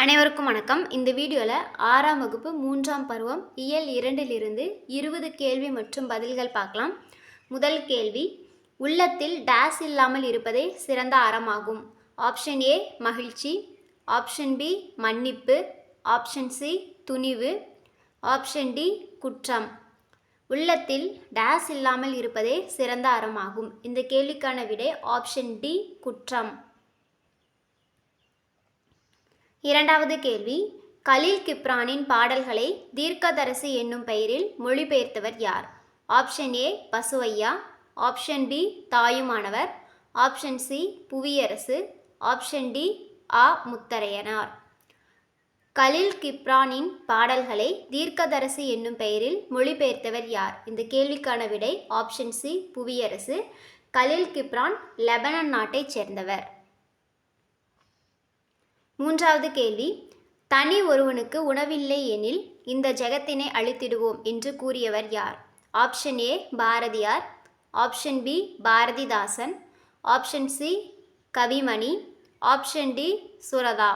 அனைவருக்கும் வணக்கம். இந்த வீடியோவில் ஆறாம் வகுப்பு மூன்றாம் பருவம் இயல் இரண்டிலிருந்து இருபது கேள்வி மற்றும் பதில்கள் பார்க்கலாம். முதல் கேள்வி உள்ளத்தில் டேஸ் இல்லாமல் இருப்பதே சிறந்த அறமாகும் ஆப்ஷன் ஏ மகிழ்ச்சி. ஆப்ஷன் பி மன்னிப்பு. ஆப்ஷன் சி துணிவு. ஆப்ஷன் டி குற்றம். உள்ளத்தில் டேஸ் இல்லாமல் இருப்பதே சிறந்த அறமாகும் இந்த கேள்விக்கான விடை ஆப்ஷன் டி குற்றம். இரண்டாவது கேள்வி கலீல் கிப்ரானின் பாடல்களை தீர்க்கதரசி என்னும் பெயரில் மொழிபெயர்த்தவர் யார்? Option A Pasuvaiya. Option B Thayumanavar. Option C Puviyarasu. Option D ஆ. முத்தரையனார். கலில் கிப்ரானின் பாடல்களை தீர்க்கதரசி என்னும் பெயரில் மொழிபெயர்த்தவர் யார்? இந்த கேள்விக்கான விடை option C Puviyarasu. Kahlil Gibran Lebanon நாட்டைச் சேர்ந்தவர். மூன்றாவது கேள்வி. தனி ஒருவனுக்கு உணவில்லை எனில் இந்த ஜெகத்தினை அழித்திடுவோம் என்று கூறியவர் யார்? Option A Bharathiyar. Option B Bharathidasan. Option C Kavimani. Option D Suratha.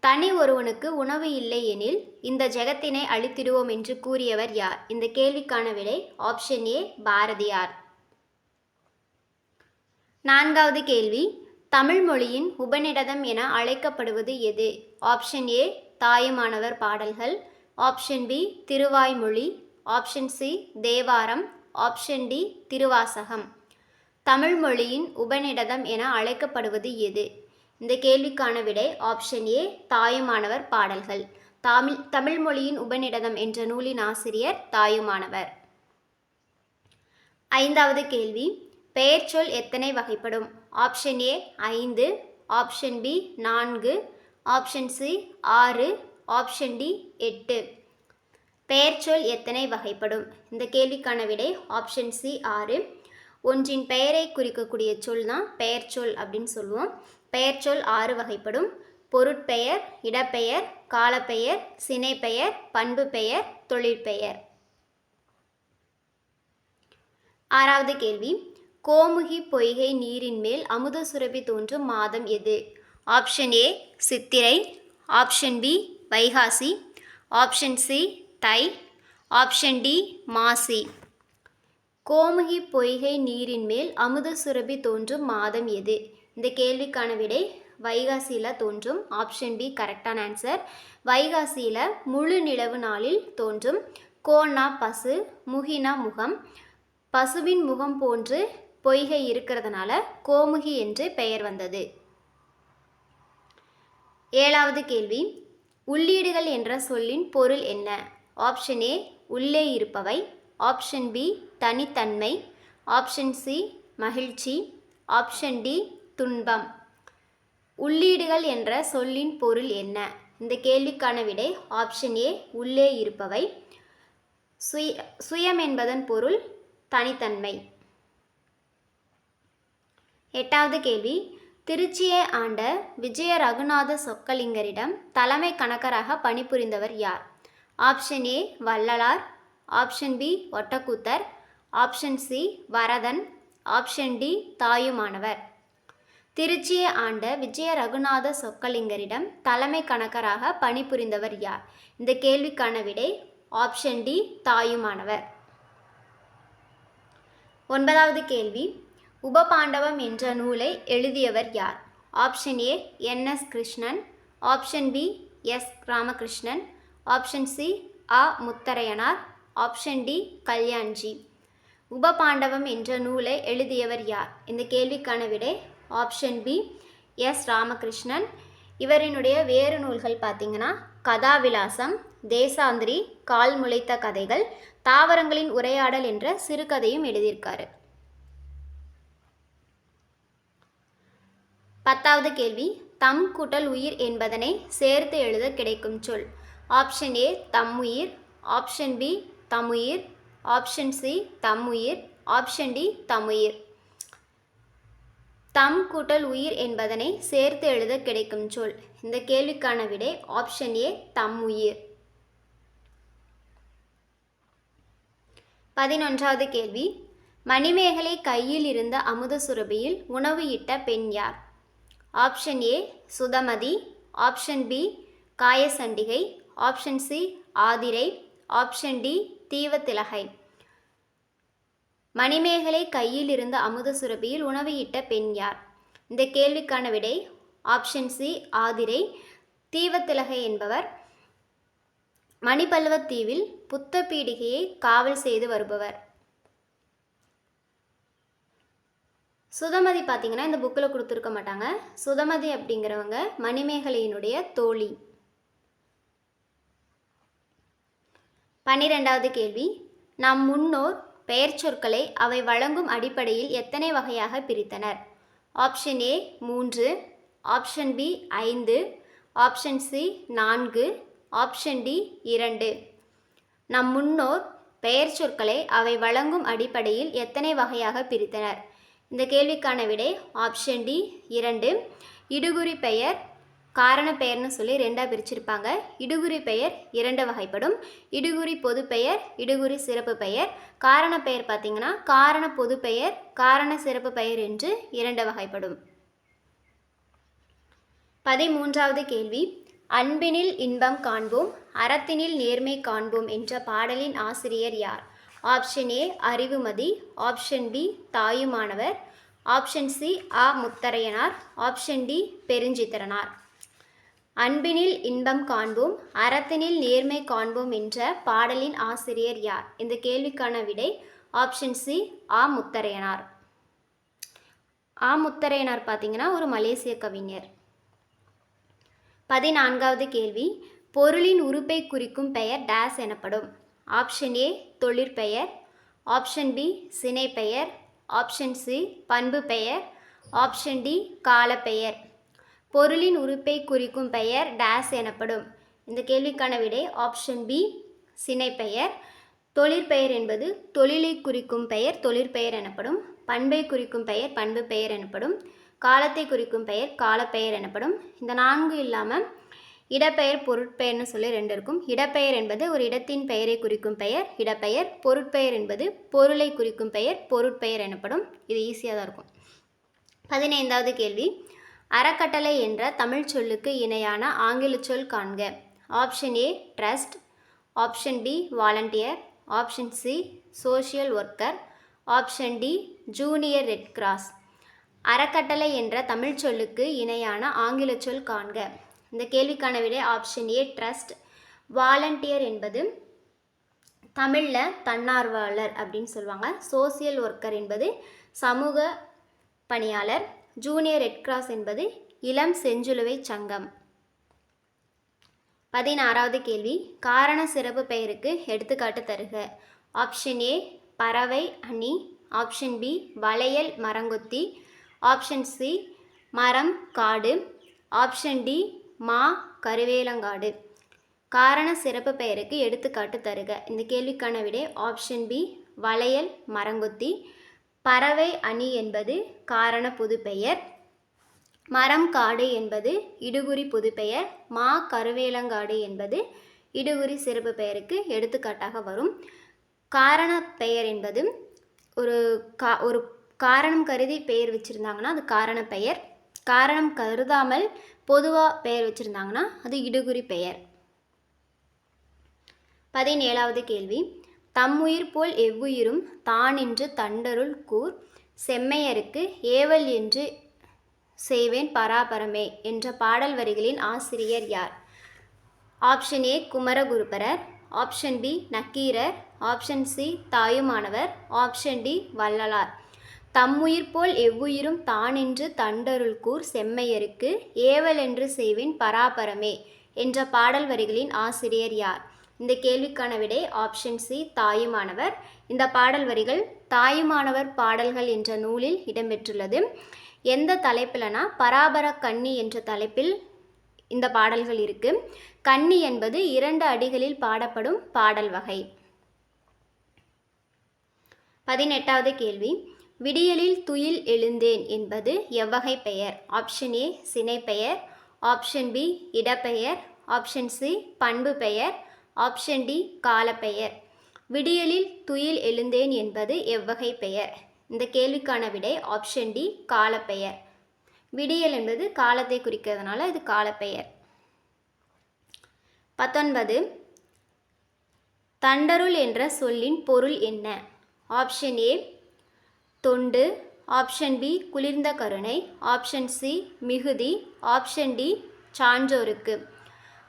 தனி ஒருவனுக்கு உணவு இல்லை எனில் இந்த ஜெகத்தினை அழித்திடுவோம் என்று கூறியவர் யார்? இந்த கேள்விக்கான விடை ஆப்ஷன் ஏ பாரதியார். நான்காவது கேள்வி. தமிழ் மொழியின் உபநிடதம் என அழைக்கப்படுவது எது? ஆப்ஷன் ஏ தாயுமானவர் பாடல்கள். Option B Thiruvaimozhi. Option C Thevaram. Option D Thiruvasagam. Tamil மொழியின் உபநிடதம் என அழைக்கப்படுவது எது? இந்த கேள்விக்கான விடை ஆப்ஷன் ஏ தாயுமானவர் பாடல்கள். தமிழ் தமிழ் மொழியின் உபநிடதம் என்ற நூலின் ஆசிரியர் தாயுமானவர். ஐந்தாவது கேள்வி. பெயர்ச்சொல் எத்தனை வகைப்படும்? ஆப்ஷன் ஏ ஐந்து. ஆப்ஷன் பி நான்கு. ஆப்ஷன் சி ஆறு. ஆப்ஷன் டி எட்டு. பெயர்ச்சொல் எத்தனை வகைப்படும்? இந்த கேள்விக்கான விடை ஆப்ஷன் சி ஆறு. ஒன்றின் பெயரை குறிக்கக்கூடிய சொல் தான் பெயர்ச்சொல் அப்படின்னு சொல்லுவோம். பெயர்ச்சொல் ஆறு வகைப்படும். பொருட்பெயர் இடப்பெயர் காலப்பெயர் சினைப்பெயர் பண்பு பெயர் தொழிற்பெயர். ஆறாவது கேள்வி. கோமுகி பொய்கை நீரின் மேல் அமுத சுரபி தோன்றும் மாதம் எது? Option A Chithirai. Option B Vaikasi. Option C Thai. Option D மாசி. கோமுகி பொய்கை நீரின் மேல் அமுத சுரபி தோன்றும் மாதம் எது? இந்த கேள்விக்கான விடை வைகாசியில் தோன்றும். ஆப்ஷன் பி கரெக்டான ஆன்சர். வைகாசியில் முழு நிலவு நாளில் தோன்றும். கோனா பசு முகினா முகம். பசுவின் முகம் போன்று பொய்கை இருக்கிறதுனால கோமுகி என்று பெயர் வந்தது. ஏழாவது கேள்வி. உள்ளீடுகள் என்ற சொல்லின் பொருள் என்ன? ஆப்ஷன் ஏ உள்ளே இருப்பவை. ஆப்ஷன் பி தனித்தன்மை. ஆப்ஷன் சி மகிழ்ச்சி. ஆப்ஷன் டி துன்பம். உள்ளீடுகள் என்ற சொல்லின் பொருள் என்ன? இந்த கேள்விக்கான விடை ஆப்ஷன் ஏ உள்ளே இருப்பவை. சுய சுயம் என்பதன் பொருள் தனித்தன்மை. எட்டாவது கேள்வி. திருச்சியை ஆண்ட விஜய ரகுநாத சொக்கலிங்கரிடம் தலைமை கணக்கராக பணிபுரிந்தவர் யார்? Option A Vallalar. Option B Ottakoothar. Option C Varadhan. Option D Thayumanavar. திருச்சியை ஆண்ட விஜய ரகுநாத சொக்கலிங்கரிடம் தலைமை கணக்கராக பணிபுரிந்தவர் யார்? இந்த கேள்விக்கான விடை ஆப்ஷன் டி தாயுமானவர். ஒன்பதாவது கேள்வி. உபபாண்டவம் என்ற நூலை எழுதியவர் யார்? Option A N S Krishnan. Option B S Ramakrishnan. Option C ah Mutharaiyanar. Option D Kalyanji. Upapandavam என்ற நூலை எழுதியவர் யார்? இந்த கேள்விக்கான விடை ஆப்ஷன் பி எஸ் ராமகிருஷ்ணன். இவரினுடைய வேறு நூல்கள் பார்த்திங்கன்னா கதாவிலாசம் தேசாந்திரி கால் முளைத்த கதைகள் தாவரங்களின் உரையாடல் என்ற சிறுகதையும் எழுதியிருக்காரு. பத்தாவது கேள்வி தம் கூட்டல் உயிர் என்பதனை சேர்த்து எழுத கிடைக்கும் சொல். ஆப்ஷன் ஏ தம்முயிர் ஆப்ஷன் பி தமுயிர் ஆப்ஷன் சி தம்முயிர் ஆப்ஷன் டி தமுயிர் தம் கூட்டல் உயிர் என்பதனை சேர்த்து எழுத கிடைக்கும் சொல். இந்த கேள்விக்கான விடை ஆப்ஷன் ஏ தம்முயிர் பதினொன்றாவது கேள்வி மணிமேகலை கையில் இருந்த அமுத சுரபியில் உணவு இட்ட பெண் யார்? Option A Sudhamathi. Option B Kayasandigai. Option C Aathirai. Option D Theevathilagai. Manimegalai கையில் இருந்த அமுத சுரபியில் உணவு இட்ட பெண் யார்? இந்த கேள்விக்கான விடை ஆப்ஷன் சி ஆதிரை. தீவத்திலகை என்பவர் மணிபல்லவத் தீவில் புத்த பீடிகையை காவல் செய்து வருபவர். சுதமதி பார்த்தீங்கன்னா இந்த புக்கில் கொடுத்துருக்க மாட்டாங்க. சுதமதி அப்படிங்கிறவங்க மணிமேகலையினுடைய தோழி. பன்னிரெண்டாவது கேள்வி. நம் முன்னோர் பெயர் சொற்களை அவை வழங்கும் அடிப்படையில் எத்தனை வகையாக பிரித்தனர்? ஆப்ஷன் ஏ மூன்று ஆப்ஷன் பி ஐந்து ஆப்ஷன் சி நான்கு ஆப்ஷன் டி இரண்டு. நம் முன்னோர் பெயர் சொற்களை அவை வழங்கும் அடிப்படையில் எத்தனை வகையாக பிரித்தனர்? இந்த கேள்விக்கான விடை ஆப்ஷன் டி இரண்டு. இடுகுறி பெயர் காரண பெயர்னு சொல்லி ரெண்டாக பிரிச்சிருப்பாங்க. இடுகுறி பெயர் இரண்டு வகைப்படும். இடுகுறி பொது பெயர் இடுகுறி சிறப்பு பெயர். காரண பெயர் பார்த்தீங்கன்னா காரண பொது பெயர் காரண சிறப்பு பெயர் என்று இரண்டு வகைப்படும். பதிமூன்றாவது கேள்வி. அன்பினில் இன்பம் காண்போம் அறத்தினில் நேர்மை காண்போம் என்ற பாடலின் ஆசிரியர் யார்? Option A Arivumathi. Option B Thayumanavar. Option C A Mutharaiyanar. Option D Perunchithiranar. அன்பினில் இன்பம் காண்போம் அறத்தினில் நேர்மை காண்போம் என்ற பாடலின் ஆசிரியர் யார்? இந்த கேள்விக்கான விடை ஆப்ஷன் சி ஆ முத்தரையனார். ஆ முத்தரையனார் பார்த்தீங்கன்னா ஒரு மலேசிய கவிஞர். பதினான்காவது கேள்வி பொருளின் உறுப்பை குறிக்கும் பெயர் டேஸ் எனப்படும். ஆப்ஷன் ஏ தொழிற்பெயர் ஆப்ஷன் பி சினை பெயர் ஆப்ஷன் சி பண்பு பெயர் ஆப்ஷன் டி காலப்பெயர் பொருளின் உறுப்பை குறிக்கும் பெயர் டேஸ் எனப்படும். இந்த கேள்விக்கான விடை ஆப்ஷன் பி சினை பெயர். தொழிற்பெயர் என்பது தொழிலை குறிக்கும் பெயர் தொழிற்பெயர் எனப்படும். பண்பை குறிக்கும் பெயர் பண்பு பெயர் எனப்படும். காலத்தை குறிக்கும் பெயர் காலப்பெயர் எனப்படும். இந்த நான்கு இல்லாமல் இடப்பெயர் பொருட்பெயர்னு சொல்லி ரெண்டு இருக்கும். இடப்பெயர் என்பது ஒரு இடத்தின் பெயரை குறிக்கும் பெயர் இடப்பெயர் பொருட்பெயர் என்பது பொருளை குறிக்கும் பெயர் பொருட்பெயர் எனப்படும். இது ஈஸியாக தான் இருக்கும். பதினைந்தாவது கேள்வி. அறக்கட்டளை என்ற தமிழ் சொல்லுக்கு இணையான ஆங்கில சொல் காண்க. Option A trust option B volunteer option C social worker option D Junior Red Cross அறக்கட்டளை என்ற தமிழ் சொல்லுக்கு இணையான ஆங்கில சொல் காண்க. இந்த கேள்விக்கான விடை ஆப்ஷன் ஏ ட்ரஸ்ட் வாலண்டியர் என்பது தமிழில் தன்னார்வலர் அப்படின்னு சொல்லுவாங்க. சோசியல் ஒர்க்கர் என்பது சமூக பணியாளர். ஜூனியர் ரெட் கிராஸ் என்பது இளம் செஞ்சிலுவை சங்கம். பதினாறாவது கேள்வி. காரண சிறப்பு பெயருக்கு எடுத்துக்காட்டு தருக. ஆப்ஷன் ஏ பறவை அணி. ஆப்ஷன் பி வளையல் மரங்கொத்தி. ஆப்ஷன் சி மரம் காடு. ஆப்ஷன் டி மா கருவேலங்காடு. காரண சிறப்பு பெயருக்கு எடுத்துக்காட்டு தருக. இந்த கேள்விக்கான விடை ஆப்ஷன் பி வளையல் மரங்கொத்தி. பறவை அணி என்பது காரண புதுப்பெயர். மரம் காடு என்பது இடுகுறி புதுப்பெயர். மா கருவேலங்காடு என்பது இடுகுறி சிறப்பு பெயருக்கு எடுத்துக்காட்டாக வரும். காரண பெயர் என்பது ஒரு கா ஒரு காரணம் கருதி பெயர் வச்சுருந்தாங்கன்னா அது காரண பெயர். காரணம் கருதாமல் பொதுவாக பெயர் வச்சுருந்தாங்கன்னா அது இடுகுறி பெயர். பதினேழாவது கேள்வி. தம்முயிர் போல் எவ்வுயிரும் தான் என்று தண்டருள் கூர் செம்மையருக்கு ஏவல் என்று செய்வேன் பராபரமே என்ற பாடல் வரிகளின் ஆசிரியர் யார்? Option A Kumaraguruparar. Option B Nakkeerar. Option C Thayumanavar. Option D Vallalar. தம்முயிர் போல் எவ்வுயிரும் தானென்று தண்டருள் கூர் செம்மையருக்கு ஏவல் என்று செய்வேன் பராபரமே என்ற பாடல் வரிகளின் ஆசிரியர் யார்? இந்த கேள்விக்கான விடை ஆப்ஷன் சி தாயுமானவர். இந்த பாடல் வரிகள் தாயுமானவர் பாடல்கள் என்ற நூலில் இடம்பெற்றுள்ளது. எந்த தலைப்பில்னா? பராபர கன்னி என்ற தலைப்பில் இந்த பாடல்கள் இருக்கு. கன்னி என்பது இரண்டு அடிகளில் பாடப்படும் பாடல் வகை. பதினெட்டாவது கேள்வி. விடியலில் துயில் எழுந்தேன் என்பது எவ்வகை பெயர்? ஆப்ஷன் ஏ சினை பெயர் ஆப்ஷன் பி இடப்பெயர். ஆப்ஷன் சி பண்பு பெயர் ஆப்ஷன் டி காலப்பெயர். விடியலில் துயில் எழுந்தேன் என்பது எவ்வகை பெயர்? இந்த கேள்விக்கான விடை ஆப்ஷன் டி காலப்பெயர். விடியல் என்பது காலத்தை குறிக்கிறதுனால இது காலப்பெயர். பத்தொன்பது தண்டருள் என்ற சொல்லின் பொருள் என்ன? ஆப்ஷன் ஏ தொண்டு ஆப்ஷன் பி குளிர்ந்த கருணை ஆப்ஷன் சி மிகுதி ஆப்ஷன் டி சான்றோருக்கு.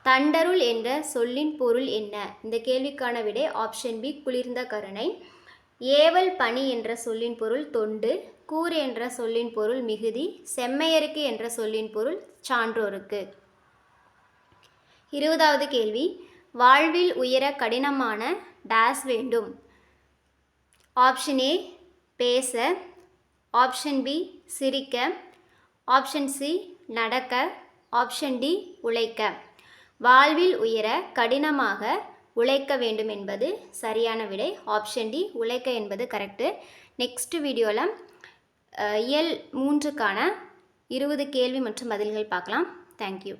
தண்டருள் என்ற சொல்லின் பொருள் என்ன? இந்த கேள்விக்கான விடை ஆப்ஷன் பி குளிர்ந்த கருணை. ஏவல் பணி என்ற சொல்லின் பொருள் தொண்டு கூர் என்ற சொல்லின் பொருள் மிகுதி செம்மையருக்கு என்ற சொல்லின் பொருள் சான்றோருக்கு. இருபதாவது கேள்வி. வாழ்வில் உயர கடினமான டேஸ் வேண்டும். ஆப்ஷன் ஏ பேச ஆப்ஷன் பி சிரிக்க ஆப்ஷன் சி நடக்க ஆப்ஷன் டி உழைக்க. வாழ்வில் உயர கடினமாக உழைக்க வேண்டும் என்பது சரியான விடை. ஆப்ஷன் டி உழைக்க என்பது கரெக்டு நெக்ஸ்ட் வீடியோவில் இயல் மூன்றுக்கான இருபது கேள்வி மற்றும் பதில்கள் பார்க்கலாம். தேங்க்யூ.